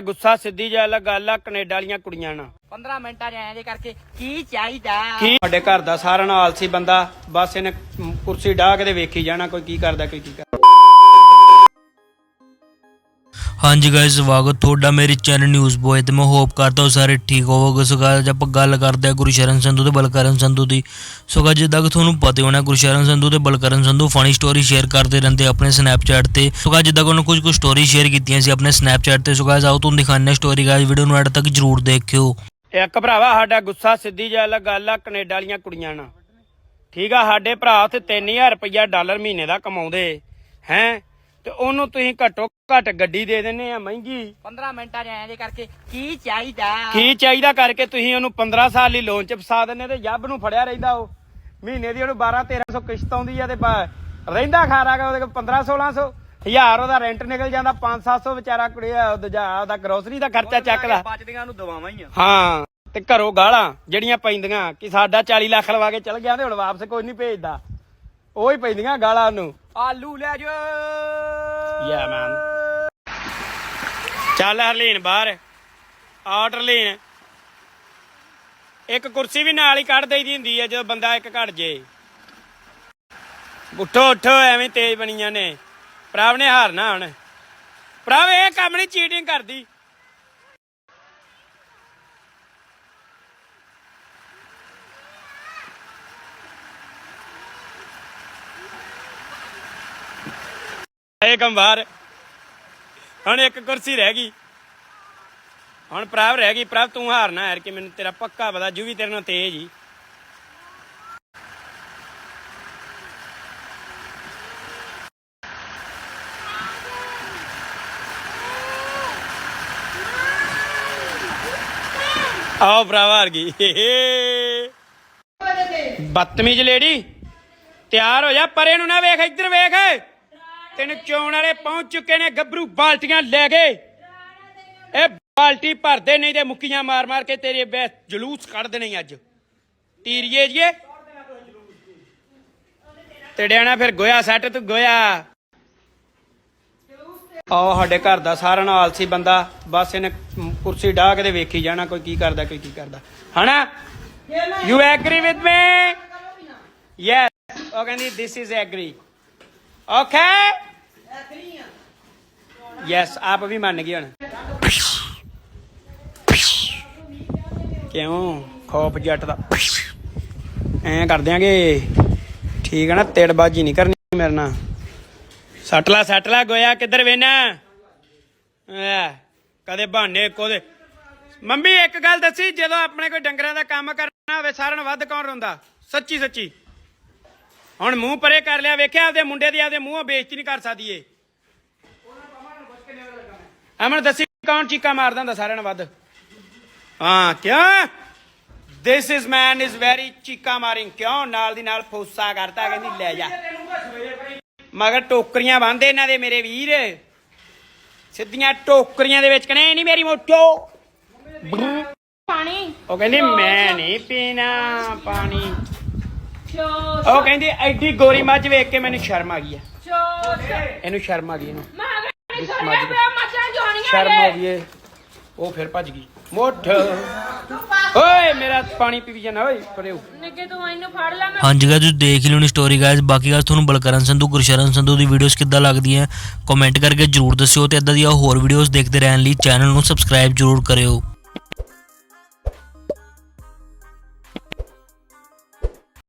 ਗੁੱਸਾ ਸਿੱਧੀ ਜਾ ਲਾ ਗੱਲ ਆ ਕੈਨੇਡਾ ਵਾਲੀਆਂ ਕੁੜੀਆਂ ਨਾਲ। 15 ਮਿੰਟਾਂ 'ਚ ਐਂ ਜੇ ਕਰਕੇ ਕੀ ਚਾਹੀਦਾ? ਕੀ? ਸਾਡੇ ਘਰ ਦਾ ਸਾਰਾ ਨਾਲ ਆਲਸੀ ਬੰਦਾ ਬਸ ਇਹਨੇ ਕੁਰਸੀ ਢਾਹ ਕੇ ਤੇ ਵੇਖੀ ਜਾਣਾ ਕੋਈ ਕੀ ਕਰਦਾ ਕੋਈ ਕੀ ਕਰਦਾ। ਹਾਂਜੀ ਗਾਇਸ ਸਵਾਗਤ ਤੁਹਾਡਾ ਮੇਰੇ ਚੈਨਲ ਨਿਊਜ਼ ਬੋਏ ਤੇ। ਮੈਂ ਹੋਪ ਕਰਦਾ ਹਾਂ ਸਾਰੇ ਠੀਕ ਹੋਵੋਗੇ। ਸੋ guys, ਆਪਾਂ ਗੱਲ ਕਰਦੇ ਹਾਂ ਗੁਰਸ਼ਰਨ ਸੰਧੂ ਤੇ ਬਲਕਰਨ ਸੰਧੂ ਦੀ। ਸੋ guys, ਜਿੱਦਾਂ ਕਿ ਤੁਹਾਨੂੰ ਪਤਾ ਹੋਣਾ ਗੁਰਸ਼ਰਨ ਸੰਧੂ ਤੇ Balkaran Sandhu funny story share ਕਰਦੇ ਰਹਿੰਦੇ ਆਪਣੇ ਸਨੈਪਚੈਟ ਤੇ। ਸੋ guys, ਜਿੱਦਾਂ ਕਿ ਉਹਨਾਂ ਕੁਝ ਕੁ ਸਟੋਰੀ ਸ਼ੇਅਰ ਕੀਤੀਆਂ ਸੀ ਆਪਣੇ ਸਨੈਪਚੈਟ ਤੇ। ਸੋ guys, ਆਓ ਤੁਹਾਨੂੰ ਦਿਖਾਉਂਦੇ ਸਟੋਰੀ ਗਾਇਸ ਵੀਡੀਓ ਨੂੰ ਐਡ ਤੱਕ ਜਰੂਰ ਦੇਖਿਓ। ਇੱਕ ਭਰਾਵਾ ਸਾਡਾ ਗੁੱਸਾ ਸਿੱਧੀ ਜਾ ਗੱਲ ਆ ਕੈਨੇਡਾ ਵਾਲੀਆਂ ਕੁੜੀਆਂ ਨਾਲ। ਠੀਕ ਆ ਸਾਡੇ ਭਰਾ ਉੱਥੇ 3000 ਰੁਪਇਆ ਡਾਲਰ ਮਹੀਨੇ ਦਾ ਕਮਾਉਂਦੇ। ਹੈ? ਤੇ ਉਹਨੂੰ ਤੁਸੀਂ ਘੱਟੋ ਘੱਟ ਗੱਡੀ ਦੇ ਦਿੰਦੇ ਆ ਮਹਿੰਗੀ। 15 ਮਿੰਟਾਂ 'ਚ ਐਂ ਜੇ ਕਰਕੇ ਕੀ ਚਾਹੀਦਾ? ਕੀ ਚਾਹੀਦਾ ਕਰਕੇ ਤੁਸੀਂ ਉਹਨੂੰ 15 ਸਾਲ ਲਈ ਲੋਨ ਚ ਫਸਾ ਦਿੰਦੇ ਤੇ ਜੱਬ ਨੂੰ ਫੜਿਆ ਰਹਿੰਦਾ ਉਹ। ਮਹੀਨੇ ਦੀ ਉਹਨੂੰ 12 1300 ਕਿਸ਼ਤ ਆਉਂਦੀ ਆ ਤੇ ਰਹਿੰਦਾ ਖਾਰਾਗਾ ਉਹਦੇ ਕੋਲ 15 1600 ਹਜ਼ਾਰ ਉਹਦਾ ਰੈਂਟ ਨਿਕਲ ਜਾਂਦਾ 5 700 ਵਿਚਾਰਾ ਕੁੜੀਆ ਦੂਜਾ ਉਹਦਾ ਗਰੋਸਰੀ ਦਾ ਖਰਚਾ ਚੱਕਦਾ। ਬਚਦੀਆਂ ਨੂੰ ਦਵਾਵਾਂ ਹੀ ਆ। ਹਾਂ ਤੇ ਘਰੋਂ ਗਾਲਾਂ ਜਿਹੜੀਆਂ ਪੈਂਦੀਆਂ ਕਿ ਸਾਡਾ 40 ਲੱਖ ਲਵਾ ਕੇ ਚਲ ਗਿਆ ਤੇ ਹੁਣ ਵਾਪਸ ਕੋਈ ਨਹੀਂ ਭੇਜਦਾ। ਉਹ ਹੀ ਪੈਂਦੀਆਂ ਗਾਲਾਂ ਨੂੰ ਆਲੂ ਲੈ ਜਾ ਯਾ ਮੈਨ ਚੱਲ ਹਰਲੀਨ ਬਾਹਰ, ਆਰਡਰ ਲੈਣ ਇੱਕ ਕੁਰਸੀ ਵੀ ਨਾਲ ਹੀ ਕੱਢ ਦੇਈਦੀ ਹੁੰਦੀ ਹੈ ਜਦੋਂ ਬੰਦਾ ਇੱਕ ਘੜ ਜੇ। ਉੱਠੋ ਉੱਠੋ, ਐਵੇਂ ਤੇਜ਼ ਬਣੀਆਂ ਨੇ। ਪ੍ਰਭ ਨੇ ਹਾਰਨਾ ਹੁਣ। ਪ੍ਰਭ ਇਹ ਕੰਮ ਨਹੀਂ ਚੀਟਿੰਗ ਕਰਦੀ। ਇਹ ਕੰਮ ਹੁਣ ਇੱਕ ਕੁਰਸੀ ਰਹਿ ਗਈ। ਹੁਣ ਪ੍ਰਭ ਰਹਿ ਗਈ। ਪ੍ਰਭ ਤੂੰ ਹਾਰਨਾ ਯਾਰ ਕਿ ਮੈਨੂੰ ਤੇਰਾ ਪੱਕਾ ਪਤਾ, ਜੂ ਵੀ ਤੇਰੇ ਨਾਲ ਤੇਜ਼ ਹੀ। ਆਓ ਭਰਾ ਹਾਰ ਗਈ। ਬਦਤਮੀਜ਼ ਲੇਡੀ, ਤਿਆਰ ਹੋ ਜਾ, ਪਰੇ ਨੂੰ ਨਾ ਵੇਖ, ਇੱਧਰ ਵੇਖ। ਤੈਨੂੰ ਚੋਣ ਵਾਲੇ ਪਹੁੰਚ ਚੁੱਕੇ ਨੇ ਗੱਭਰੂ ਬਾਲਟੀਆਂ ਲੈ ਗਏ ਇਹ ਬਾਲਟੀ ਭਰਦੇ ਨਹੀਂ ਤੇ ਮੁੱਕੀਆਂ ਮਾਰ ਮਾਰ ਕੇ ਤੇਰੇ ਬੈ ਜਲੂਸ ਕੱਢ ਦੇਣੇ ਅੱਜ। ਤੀਰੀਏ ਜੀਏ। ਤੇ ਡਿਆਣਾ ਫਿਰ ਗੋਇਆ ਸੱਟ ਤੂੰ ਗੋਇਆ। ਆਹ ਸਾਡੇ ਘਰ ਦਾ ਸਾਰਾ ਨਾਲ ਆਲਸੀ ਬੰਦਾ ਬਸ ਇਹਨੇ ਕੁਰਸੀ ਢਾਹ ਕੇ ਤੇ ਵੇਖੀ ਜਾਣਾ ਕੋਈ ਕੀ ਕਰਦਾ ਕੋਈ ਕੀ ਕਰਦਾ। ਹਨਾ? You agree with me yes ਉਹ ਕਹਿੰਦੀ this is agree okay yes ਆਪ ਵੀ ਮੰਨ ਗਈ ਹੁਣ। ਕਿਉਂ? ਖੋਪ ਜੱਟ ਦਾ। ਐਂ ਕਰ ਦਿਆਂਗੇ ਠੀਕ ਹੈ ਨਾ ਤੇੜਬਾਜੀ ਨਹੀਂ ਕਰਨੀ ਮੇਰੇ ਨਾਲ। ਸੱਟ ਲਾ ਸੱਟ ਲਾ ਗੋਇਆ ਕਿੱਧਰ ਵੇਨਾ? ਕਦੇ ਬਹਾਨੇ ਕੋਦੇ ਮੰਮੀ ਇੱਕ ਗੱਲ ਦੱਸੀ ਜਦੋਂ ਆਪਣੇ ਕੋਈ ਡੰਗਰਾਂ ਦਾ ਕੰਮ ਕਰਨਾ ਹੋਵੇ ਸਾਰਿਆਂ ਵੱਧ ਕੌਣ ਰੋਂਦਾ? ਸੱਚੀ ਸੱਚੀ। ਹੁਣ ਮੂੰਹ ਪਰੇ ਕਰ ਲਿਆ ਵੇਖਿਆ ਆਪਦੇ ਮੁੰਡੇ ਦੀ ਆਪਦੇ ਮੂੰਹੋਂ ਬੇਇੱਜ਼ਤੀ ਨਹੀਂ ਕਰ ਸਕਦੀ ਏ ਅਮਨ ਦੱਸੀ ਕੌਣ ਚੀਕਾ ਮਾਰਦਾ ਹੁੰਦਾ ਸਾਰਿਆਂ ਨਾਲੋਂ ਵੱਧ? ਹਾਂ ਕਿਉਂ? This is man is very ਚੀਕਾ ਮਾਰਿੰਗ ਕਿਉਂ? ਨਾਲ ਦੀ ਨਾਲ ਫੋਸਾ ਕਰਦਾ ਕਹਿੰਦੀ ਲੈ ਜਾ। ਮਗਰ ਟੋਕਰੀਆਂ ਬੰਦੇ ਇਹਨਾਂ ਦੇ ਮੇਰੇ ਵੀਰ। ਸਿੱਧੀਆਂ ਟੋਕਰੀਆਂ ਦੇ ਵਿੱਚ ਕਹਨੇ ਨਹੀਂ ਮੇਰੀ ਮੋਟੋ। ਪਾਣੀ। ਉਹ ਕਹਿੰਦੀ ਮੈਂ ਨਹੀਂ ਪੀਣਾ ਪਾਣੀ। ਚੋਸ। ਉਹ ਕਹਿੰਦੀ ਐਡੀ ਗੋਰੀ ਮੱਝ ਵੇਖ ਕੇ ਮੈਨੂੰ ਸ਼ਰਮ ਆ ਗਈ ਆ ਚੋਸ। ਇਹਨੂੰ ਸ਼ਰਮ ਆ ਗਈ ਇਹਨੂੰ। ਮੈਂ ਇਸ ਮੱਝ ਜੋਣੀਆਂ ਸ਼ਰਮ ਆ ਗਈ ਉਹ ਫਿਰ ਭੱਜ ਗਈ। ਮੁੱਠ। ਓਏ ਮੇਰਾ ਪਾਣੀ ਪੀ ਜਾਣਾ ਓਏ ਪਰਿਓ। ਨਿੱਕੇ ਤੂੰ ਇਹਨੂੰ ਫੜ ਲੈ ਮੈਂ ਹਾਂਜੀ ਗਾਇਸ ਤੁਸੀਂ ਦੇਖ ਹੀ ਲਿਓਣੀ ਸਟੋਰੀ ਗਾਇਸ ਬਾਕੀ ਗਾਇਸ ਤੁਹਾਨੂੰ ਬਲਕਰਨ ਸੰਧੂ ਗੁਰਸ਼ਰਨ ਸੰਧੂ ਦੀ ਵੀਡੀਓਜ਼ ਕਿੱਦਾਂ ਲੱਗਦੀਆਂ ਕਮੈਂਟ ਕਰਕੇ ਜਰੂਰ ਦੱਸਿਓ ਤੇ ਇਦਾਂ ਦੀਆਂ ਹੋਰ ਵੀਡੀਓਜ਼ ਦੇਖਦੇ ਰਹਿਣ ਲਈ ਚੈਨਲ ਨੂੰ ਸਬਸਕ੍ਰਾਈਬ ਜਰੂਰ ਕਰਿਓ।